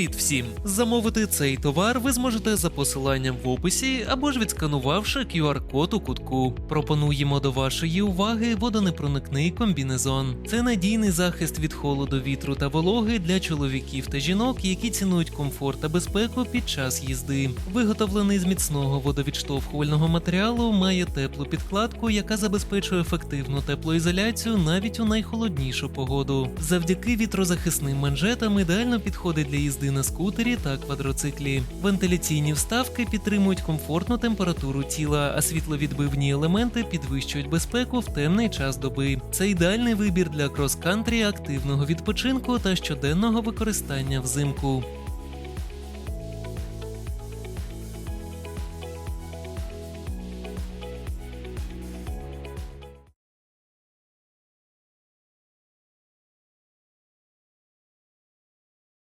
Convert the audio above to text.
Привіт всім! Замовити цей товар ви зможете за посиланням в описі або ж відсканувавши QR-код у кутку. Пропонуємо до вашої уваги водонепроникний комбінезон. Це надійний захист від холоду, вітру та вологи для чоловіків та жінок, які цінують комфорт та безпеку під час їзди. Виготовлений з міцного водовідштовхувального матеріалу, має теплу підкладку, яка забезпечує ефективну теплоізоляцію навіть у найхолоднішу погоду. Завдяки вітрозахисним манжетам ідеально підходить для їзди на скутері та квадроциклі. Вентиляційні вставки підтримують комфортну температуру тіла, а світловідбивні елементи підвищують безпеку в темний час доби. Це ідеальний вибір для крос-кантрі, активного відпочинку та щоденного використання взимку.